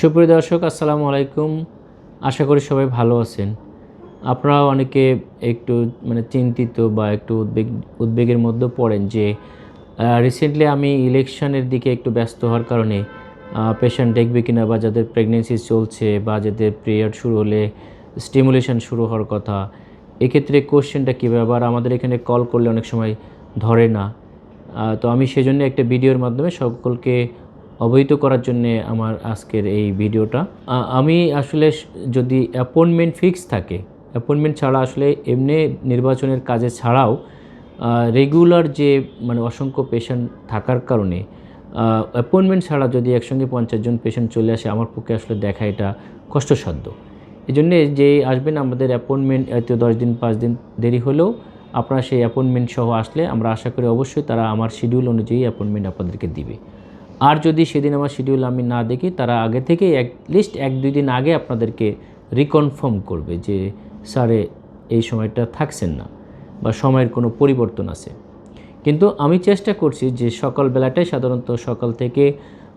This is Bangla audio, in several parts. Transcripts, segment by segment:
সুপ্রিয় দর্শক, আসসালামু আলাইকুম। আশা করি সবাই ভালো আছেন। আপনারা অনেকে একটু মানে চিন্তিত বা একটু উদ্বেগ, উদ্বেগের মধ্যে পড়েন যে রিসেন্টলি আমি ইলেকশনের দিকে একটু ব্যস্ত হওয়ার কারণে পেশেন্ট দেখবে কিনা বা যাদের প্রেগনেন্সি চলছে বা যাদের পিরিয়ড শুরু হলে স্টিমুলেশন শুরু হওয়ার কথা, এক্ষেত্রে কোশ্চেনটা কীভাবে? আবার আমাদের এখানে কল করলে অনেক সময় ধরে না। তো আমি সেজন্য একটা ভিডিওর মাধ্যমে সকলকে অবহিত করার জন্য আমার আজকের এই ভিডিওটা। আমি আসলে যদি অ্যাপয়েন্টমেন্ট ফিক্স থাকে অ্যাপয়েন্টমেন্ট ছাড়া আসলে এমনি নির্বাচনের কাজে ছাড়াও রেগুলার যে মানে অসংখ্য পেশেন্ট থাকার কারণে অ্যাপয়েন্টমেন্ট ছাড়া যদি একসঙ্গে পঞ্চাশ জন পেশেন্ট চলে আসে, আমার পক্ষে আসলে দেখা এটা কষ্টসাধ্য। এই জন্যে যে আসবেন আমাদের অ্যাপয়েন্টমেন্ট হয়তো দশ দিন, পাঁচ দিন দেরি হলেও আপনারা সেই অ্যাপয়েন্টমেন্ট সহ আসলে আমরা আশা করি অবশ্যই তারা আমার শিডিউল অনুযায়ী অ্যাপয়েন্টমেন্ট আপনাদেরকে দিবে। আর যদি সেদিন আমার শিডিউল আমি না দেখি, তারা আগে থেকে লিস্ট এক, দুই দিন আগে আপনাদেরকে রিকনফার্ম করবে যে, স্যারে, এই সময়টা থাকছেন না বা সময়ের কোনো পরিবর্তন আছে। কিন্তু আমি চেষ্টা করছি যে সকালবেলাটাই সাধারণত সকাল থেকে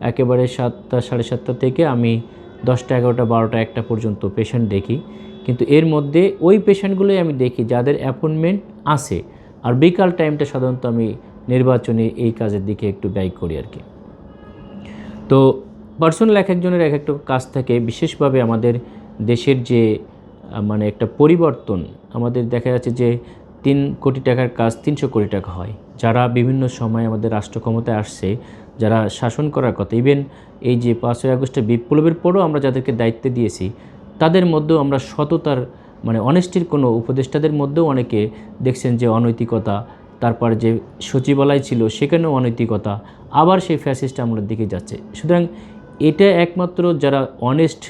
একেবারে সাতটা, সাড়ে সাতটা থেকে আমি দশটা, এগারোটা, বারোটা, একটা পর্যন্ত পেশেন্ট দেখি। কিন্তু এর মধ্যে ওই পেশেন্টগুলোই আমি দেখি যাদের অ্যাপয়েন্টমেন্ট আছে। আর বিকাল টাইমটা সাধারণত আমি নির্বাচনী এই কাজের দিকে একটু ব্যয় করি আর কি। তো পার্সোনাল এক একজনের এক একটা কাজ থাকে। বিশেষভাবে আমাদের দেশের যে মানে একটা পরিবর্তন, আমাদের দেখা যাচ্ছে যে তিন কোটি টাকার কাজ তিনশো কোটি টাকা হয়। যারা বিভিন্ন সময় আমাদের রাষ্ট্র ক্ষমতায় আসছে, যারা শাসন করার কথা ইভেন এই যে পাঁচই আগস্টের বিপ্লবের পরও আমরা যাদেরকে দায়িত্ব দিয়েছি, তাদের মধ্যেও আমরা সততার মানে অনেস্টির কোনো উপদেষ্টাদের মধ্যেও অনেকে দেখছেন যে অনৈতিকতা তারপর যে সচিবালয় ছিল সেখানেও অনৈতিকতা। আবার সেই ফ্যাসিস্ট আমলের দিকে যাচ্ছে। সুতরাং এটা একমাত্র যারা অনেস্ট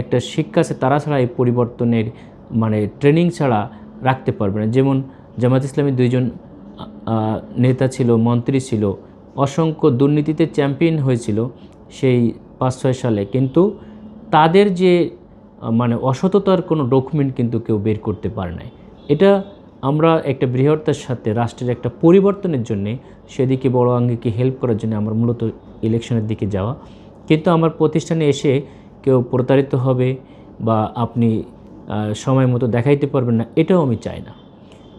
একটা শিক্ষা আছে, তারা ছাড়া এই পরিবর্তনের মানে ট্রেনিং ছাড়া রাখতে পারবে না। যেমন জামাত ইসলামী দুইজন নেতা ছিল, মন্ত্রী ছিল, অসংখ্য দুর্নীতিতে চ্যাম্পিয়ন হয়েছিল সেই পাঁচ ছয় সালে। কিন্তু তাদের যে মানে অসততার কোনো ডকুমেন্ট কিন্তু কেউ বের করতে পারে নাই। এটা আমরা একটা বৃহত্তার সাথে রাষ্ট্রের একটা পরিবর্তনের জন্য সেদিকে বড় আঙ্গিকে হেল্প করার জন্য আমার মূলত ইলেকশনের দিকে যাওয়া। কিন্তু আমার প্রতিষ্ঠানে এসে কেউ প্রতারিত হবে বা আপনি সময় মতো দেখাইতে পারবেন না, এটাও আমি চাই না।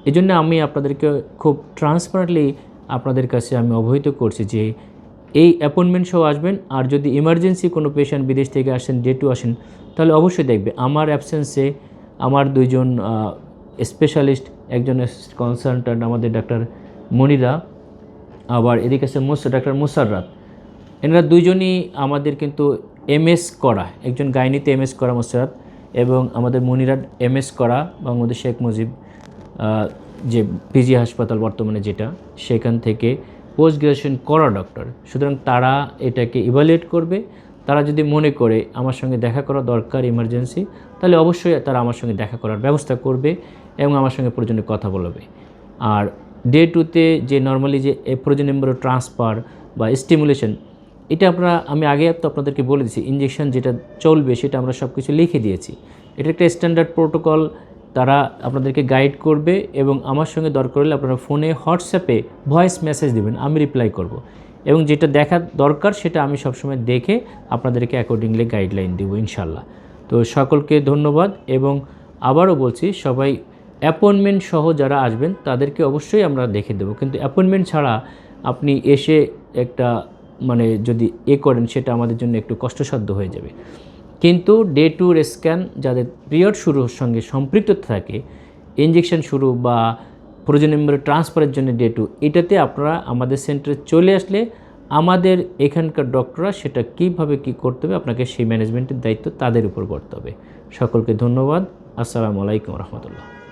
এই জন্য আমি আপনাদেরকে খুব ট্রান্সপারেন্টলি আপনাদের কাছে আমি অবহিত করছি যে এই অ্যাপয়েন্টমেন্ট সহ আসবেন, আর যদি ইমার্জেন্সি কোনো পেশেন্ট বিদেশ থেকে আসেন ডে টু আসেন, তাহলে অবশ্যই দেখবে আমার অ্যাবসেন্সে আমার দুইজন স্পেশালিস্ট একজন কনসালট্যান্ট আমাদের ডাক্তার মনিরা, আবার এদিকে আছে মুস ডাক্তার মুসাররাত। এনারা দুইজনই আমাদের কিন্তু এমএস করা, একজন গাইনিতে এমএস করা মুসাররাত এবং আমাদের মনিরাট এমএস করা বাংলাদেশ শেখ মুজিব যে পিজি হাসপাতাল বর্তমানে যেটা, সেখান থেকে পোস্ট গ্রাজুয়েশন করা ডক্টর সুতরাং তারা এটাকে ইভালুয়েট করবে। তারা যদি মনে করে আমার সঙ্গে দেখা করা দরকার ইমার্জেন্সি তাহলে অবশ্যই তারা আমার সঙ্গে দেখা করার ব্যবস্থা করবে। এবং আমার সঙ্গে প্রয়োজনে কথা বলবে। আর ডে টুতে যে নর্মালি যে নম্বর ট্রান্সফার বা স্টিমুলেশন এটা আমরা, আমি আগে তো আপনাদেরকে বলে দিয়েছি ইঞ্জেকশন যেটা চলবে সেটা আমরা সব কিছু লিখে দিয়েছি। এটা একটা স্ট্যান্ডার্ড প্রোটোকল তারা আপনাদেরকে গাইড করবে এবং আমার সঙ্গে দরকার হলে আপনারা ফোনে হোয়াটসঅ্যাপে ভয়েস মেসেজ দেবেন, আমি রিপ্লাই করব। এবং যেটা দেখা দরকার সেটা আমি সবসময় দেখে আপনাদেরকে অ্যাকর্ডিংলি গাইডলাইন দেবো ইনশাল্লাহ তো সকলকে ধন্যবাদ এবং আবারও বলছি, সবাই অ্যাপয়েন্টমেন্ট সহ যারা আসবেন, তাদেরকে অবশ্যই আমরা দেখে দেবো। কিন্তু অ্যাপয়েন্টমেন্ট ছাড়া আপনি এসে একটা মানে যদি এ করেন, সেটা আমাদের জন্য একটু কষ্টসাধ্য হয়ে যাবে। কিন্তু ডে টুর স্ক্যান যাদের পিরিয়ড শুরুর সঙ্গে সম্পৃক্ত থাকে ইঞ্জেকশন শুরু বা প্রয়োজন নম্বরে ট্রান্সফারের জন্য ডে টু এটাতে আপনারা আমাদের সেন্টারে চলে আসলে আমাদের এখানকার ডক্টররা সেটা কীভাবে কী করতে হবে, আপনাকে সেই ম্যানেজমেন্টের দায়িত্ব তাদের উপর করতে হবে। সকলকে ধন্যবাদ। আসসালামু আলাইকুম রহমতুল্লাহ।